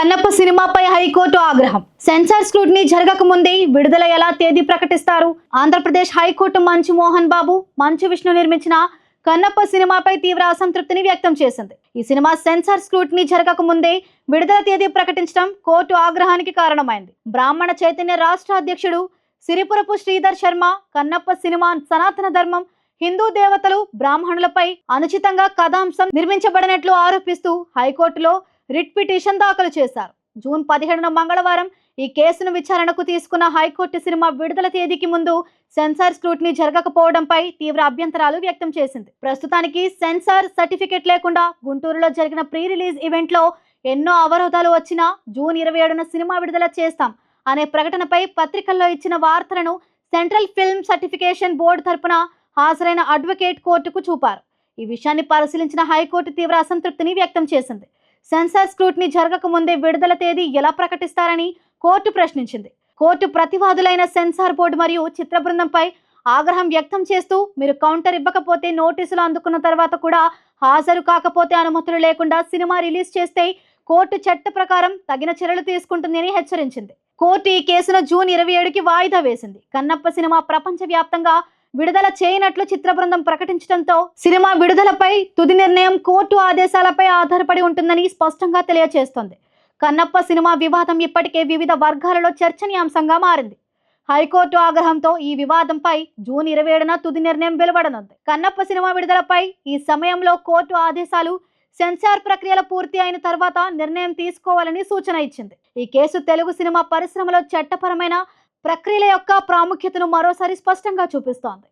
కన్నప్ప సినిమాపై హైకోర్టు ఆగ్రహం. Censor scrutiny జరగక ముందే విడుదల ఎలా తేదీ ప్రకటిస్తారు? ఆంధ్రప్రదేశ్ హైకోర్టు మంచు మోహన్ బాబు మంచు విష్ణు నిర్మించిన కన్నప్ప సినిమాపై తీవ్ర అసంతృప్తిని వ్యక్తం చేసింది. ఈ సినిమా సెన్సార్ స్క్రూటినీ జరగక ముందే విడుదల తేదీ ప్రకటించడం కోర్టు ఆగ్రహానికి కారణమైంది. బ్రాహ్మణ చైతన్య రాష్ట్ర అధ్యక్షుడు సిరిపురపు శ్రీధర్ శర్మ కన్నప్ప సినిమా సనాతన ధర్మం హిందూ దేవతలు బ్రాహ్మణులపై అనుచితంగా కథాంశం నిర్మించబడినట్లు ఆరోపిస్తూ హైకోర్టులో రిట్ పిటిషన్ దాఖలు చేశారు. జూన్ పదిహేడున మంగళవారం ఈ కేసును విచారణకు తీసుకున్న హైకోర్టు సినిమా విడుదల తేదీకి ముందు సెన్సార్ స్క్రూటినీ జరగకపోవడంపై తీవ్ర అభ్యంతరాలు వ్యక్తం చేసింది. ప్రస్తుతానికి సెన్సార్ సర్టిఫికెట్ లేకుండా గుంటూరులో జరిగిన ప్రీ రిలీజ్ ఈవెంట్లో ఎన్నో అవరోధాలు వచ్చినా జూన్ ఇరవై ఏడున సినిమా విడుదల చేస్తాం అనే ప్రకటనపై పత్రికల్లో ఇచ్చిన వార్తలను సెంట్రల్ ఫిల్మ్ సర్టిఫికేషన్ బోర్డు తరపున హాజరైన అడ్వకేట్ కోర్టుకు చూపారు. ఈ విషయాన్ని పరిశీలించిన హైకోర్టు తీవ్ర అసంతృప్తిని వ్యక్తం చేసింది. సెన్సార్ స్క్రూట్ని జరగక ముందే విడుదల తేదీ ఎలా ప్రకటిస్తారని కోర్టు ప్రశ్నించింది. కోర్టు ప్రతివాదులైన సెన్సార్ బోర్డు మరియు చిత్ర బృందంపై ఆగ్రహం వ్యక్తం చేస్తూ మీరు కౌంటర్ ఇవ్వకపోతే నోటీసులు అందుకున్న తర్వాత కూడా హాజరు కాకపోతే అనుమతులు లేకుండా సినిమా రిలీజ్ చేస్తే కోర్టు చట్ట ప్రకారం తగిన చర్యలు తీసుకుంటుందని హెచ్చరించింది. కోర్టు ఈ కేసును జూన్ ఇరవై ఏడుకి వాయిదా వేసింది. కన్నప్ప సినిమా ప్రపంచవ్యాప్తంగా విడుదల చేయనట్లు చిత్ర బృందం ప్రకటించడంతో సినిమా విడుదలపై తుది నిర్ణయం కోర్టు ఆదేశాలపై ఆధారపడి ఉంటుందని స్పష్టంగా తెలియజేస్తోంది కన్నప్ప సినిమా వివాదం ఇప్పటికే వివిధ వర్గాలలో చర్చనీయాంశంగా మారింది. హైకోర్టు ఆగ్రహంతో ఈ వివాదంపై జూన్ ఇరవై ఏడున తుది నిర్ణయం వెలువడనుంది. కన్నప్ప సినిమా విడుదలపై ఈ సమయంలో కోర్టు ఆదేశాలు సెన్సార్ ప్రక్రియలు పూర్తి అయిన తర్వాత నిర్ణయం తీసుకోవాలని సూచన ఇచ్చింది. ఈ కేసు తెలుగు సినిమా పరిశ్రమలో చట్టపరమైన ప్రక్రియల యొక్క ప్రాముఖ్యతను మరోసారి స్పష్టంగా చూపిస్తోంది.